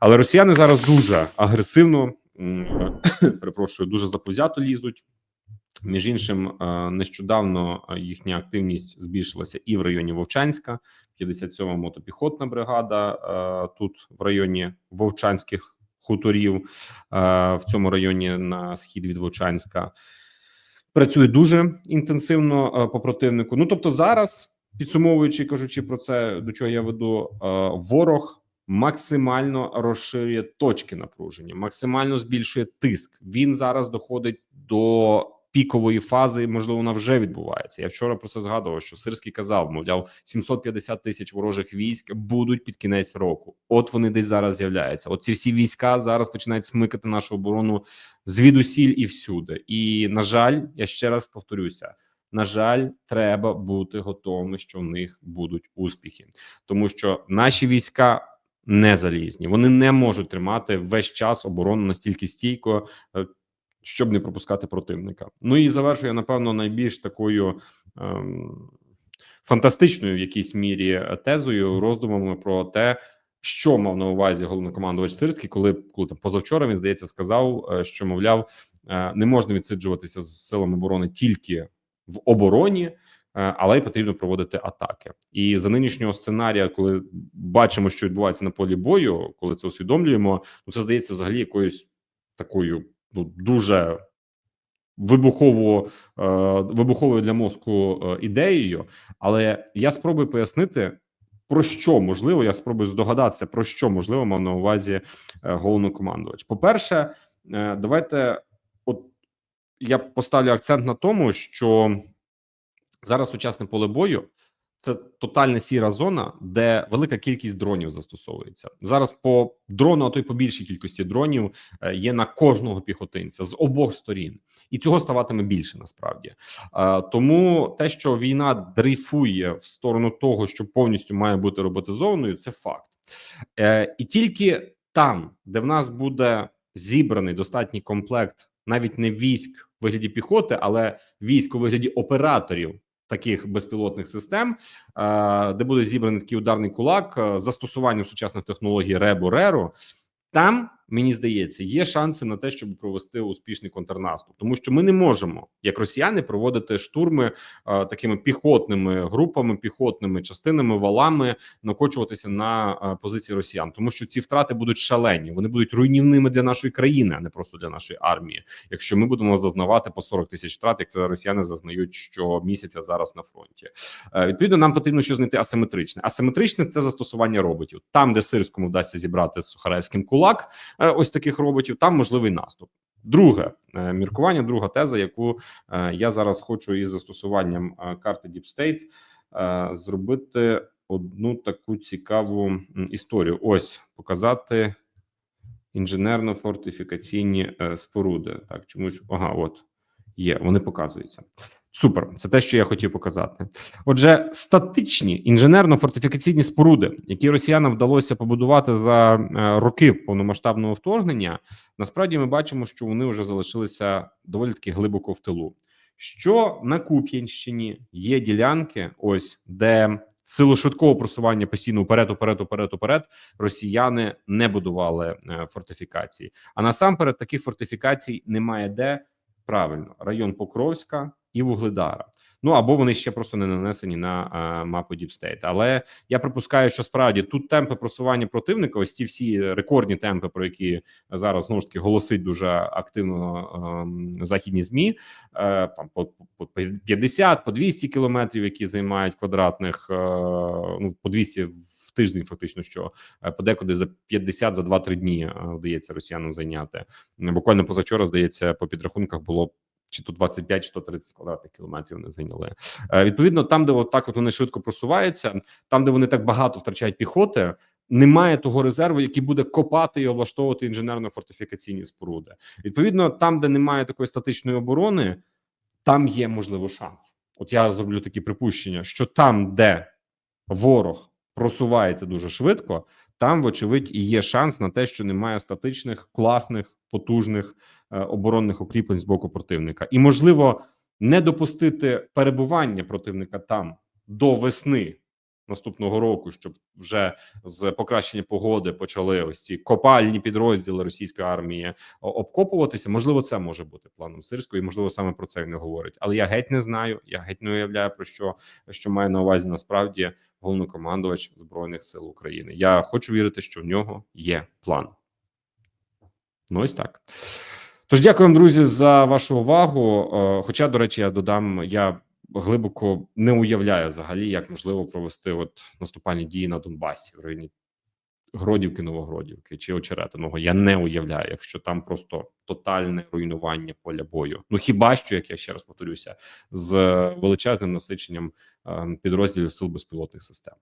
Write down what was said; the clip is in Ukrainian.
Але росіяни зараз дуже агресивно, перепрошую, дуже запузято лізуть. Між іншим, е, нещодавно їхня активність збільшилася і в районі Вовчанська, 57-ма мотопіхотна бригада е, тут в районі Вовчанських хуторів, е, в цьому районі на схід від Вовчанська. Працює дуже інтенсивно по противнику. Ну тобто, зараз підсумовуючи, кажучи про це, до чого я веду, ворог максимально розширює точки напруження, максимально збільшує тиск. Він зараз доходить до пікової фази. Можливо, вона вже відбувається. Я вчора про це згадував. Що Сирський казав, мовляв, 750 тисяч ворожих військ будуть під кінець року. От вони десь зараз з'являються. От ці всі війська зараз починають смикати нашу оборону звідусіль і всюди. І на жаль, я ще раз повторюся. На жаль, треба бути готовими, що в них будуть успіхи, тому що наші війська не залізні. Вони не можуть тримати весь час оборону настільки стійко, е, щоб не пропускати противника. Ну і завершую, напевно, найбільш такою ем, фантастичною в якійсь мірі е, тезою, роздумами про те, що мав на увазі головнокомандувач Сирський, коли коли там позавчора він здається сказав, е, що мовляв не можна відсиджуватися з силами оборони тільки в обороні. Е, Але й потрібно проводити атаки, і за нинішнього сценарія, коли бачимо, що відбувається на полі бою, коли це усвідомлюємо, ну це здається взагалі якоюсь такою ну дуже вибухово е, вибуховою для мозку е, ідеєю. Але я спробую пояснити. Про що можливо, я спробую здогадатися, про що можливо мав на увазі головнокомандувач. По-перше, давайте, от я поставлю акцент на тому, що зараз сучасне поле бою це тотальна сіра зона, де велика кількість дронів застосовується зараз. По дрону, а то й по більшій кількості дронів е, є на кожного піхотинця з обох сторін, і цього ставатиме більше насправді. Е, Тому те, що війна дрейфує в сторону того, що повністю має бути роботизованою, це факт, Е, і тільки там, де в нас буде зібраний достатній комплект, навіть не військ вигляді піхоти, але військ у вигляді операторів таких безпілотних систем, е, де буде зібраний такий ударний кулак е, застосуванням сучасних технологій Ребу Реру. там мені здається, є шанси на те, щоб провести успішний контрнаступ, тому що ми не можемо, як росіяни, проводити штурми е, такими піхотними групами, піхотними частинами, валами, накочуватися на е, позиції росіян, тому що ці втрати будуть шалені, вони будуть руйнівними для нашої країни, а не просто для нашої армії. Якщо ми будемо зазнавати по 40 тисяч втрат, як це росіяни зазнають щомісяця зараз на фронті. Е, Відповідно, нам потрібно що знайти асиметричне. Асиметричне це застосування роботів. Там, де сирському вдасться зібрати з Сухаревським кулак, ось таких роботів, там можливий наступ. Друге е, міркування, друга теза, яку е, я зараз хочу із застосуванням е, карти Deep State е, зробити одну таку цікаву історію. Ось показати інженерно-фортифікаційні е, споруди. Так, чомусь ага, от є, вони показуються. Супер, це те, що я хотів показати. Отже, статичні інженерно-фортифікаційні споруди, які росіянам вдалося побудувати за е, роки повномасштабного вторгнення, насправді ми бачимо, що вони вже залишилися доволі таки глибоко в тилу. Що на Куп'янщині є ділянки, ось де силу швидкого просування постійно вперед, уперед, уперед, уперед, росіяни не будували е, фортифікації. А насамперед таких фортифікацій немає де правильно район Покровська і Вугледара. Ну або вони ще просто не нанесені на а, мапу Deep State. Але я припускаю, що справді тут темпи просування противника, ось ті всі рекордні темпи, про які зараз знову ж таки голосить дуже активно ем, західні змі. Е, там по, по по 50, по 200 кілометрів, які займають квадратних, е, ну по 200 в тиждень, фактично, що е, подекуди за 50 за 2-3 дні е, вдається росіянам зайняти. Буквально позавчора здається, по підрахунках було чи то 25, чи то 30 квадратних кілометрів не зайняли. Е, Відповідно, там, де от так от вони швидко просуваються, там, де вони так багато втрачають піхоти. Немає того резерву, який буде копати і облаштовувати інженерно-фортифікаційні споруди. Відповідно, там, де немає такої статичної оборони, там є можливо шанс. От я зроблю такі припущення, що там, де ворог просувається дуже швидко, там, вочевидь, і є шанс на те, що немає статичних, класних, потужних е, оборонних укріплень з боку противника, і можливо не допустити перебування противника там до весни наступного року, щоб вже з покращення погоди почали ось ці копальні підрозділи російської армії обкопуватися. Можливо, це може бути планом сирської, можливо, саме про це він говорить. Але я геть не знаю. Я геть не уявляю про що, що має на увазі насправді головнокомандувач збройних сил України. Я хочу вірити, що в нього є план. Ну, ось так. Тож, дякую вам, друзі, за вашу увагу. Е, Хоча, до речі, я додам, я глибоко не уявляю взагалі, як можливо провести от наступальні дії на Донбасі в районі Гродівки, Новогродівки чи Очеретиного. Я не уявляю, якщо там просто тотальне руйнування поля бою. Ну хіба що, як я ще раз повторюся, з величезним насиченням е, підрозділів сил безпілотних систем.